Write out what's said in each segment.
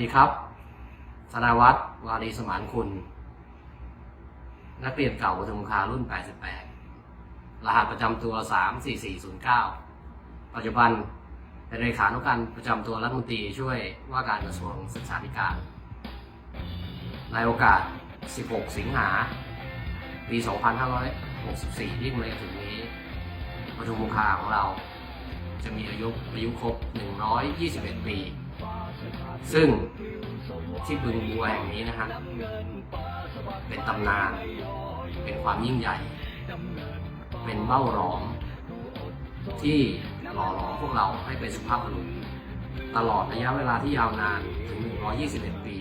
ดีครับธนาวัฒน์วารีสมานคุณ นักเรียนเก่าปทุมคารุ่น 88 รหัสประจำตัว 34409 ปัจจุบันเป็นเลขานุการประจำตัวรัฐมนตรีช่วยว่าการกระทรวงศึกษาธิการ ในโอกาส 16 สิงหา ปี 2564 ที่กำลังถึงนี้ปทุมคาของเราจะมีอายุอายุครบ 121 ปี ซึ่งที่บึงบัวแห่งนี้นะฮะเป็นตำนาน เป็นความยิ่งใหญ่ เป็นเบ้าหลอมที่หล่อหลอมพวกเราให้เป็นสุภาพบุรุษตลอดระยะเวลาที่ยาวนานถึง 121 ปี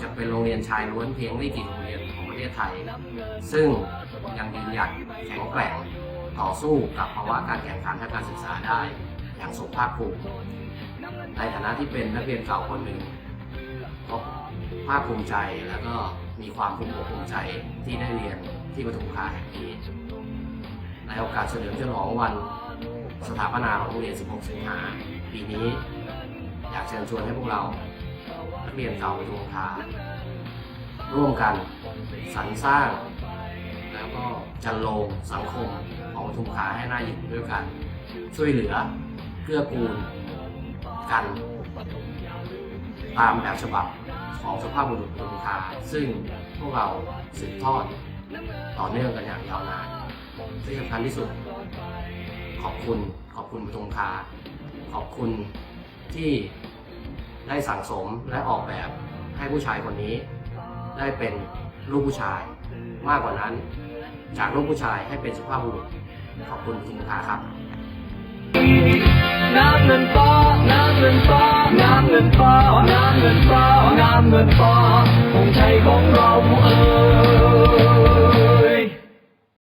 จะเป็นโรงเรียนชายล้วนเพียงไม่กี่โรงเรียนของประเทศไทย ซึ่งยังยืนหยัดแข็งแกร่งต่อสู้กับภาวะการแข่งขันทางการศึกษาได้ อย่างสมภาคภูมิในฐานะที่เป็นนักเรียนเก่าคนหนึ่งก็ภาคภูมิใจแล้วก็มีความภูมิอกภูมิใจที่ได้เรียนที่ปทุมคาแห่งนี้ในโอกาสเฉลิมฉลองวันสถาปนาของโรงเรียน 16 สิงหาปีนี้ อยากเชิญชวนให้พวกเรานักเรียนเก่าปทุมคาร่วมกันสรรสร้าง แล้วก็จันโลงสังคมของปทุมคาให้น่าอยู่ด้วยกัน ช่วยเหลือ เกื้อกูลกันตามแบบฉบับของสภาพบุรุษปทุมคาซึ่งพวกเราสืบทอดต่อเนื่องกันอย่างยาวนานที่สำคัญที่สุด ขอบคุณขอบคุณปทุมคาขอบคุณที่ได้สั่งสมและออกแบบให้ผู้ชายคนนี้ ได้เป็นลูกผู้ชาย มากกว่านั้น จากลูกผู้ชายให้เป็นสุภาพบุรุษขอบคุณปทุมคาครับ น้ำเงินฟ้าน้ำเงินฟ้าน้ำเงินฟ้าน้ำเงินฟ้าน้ำเงินฟ้า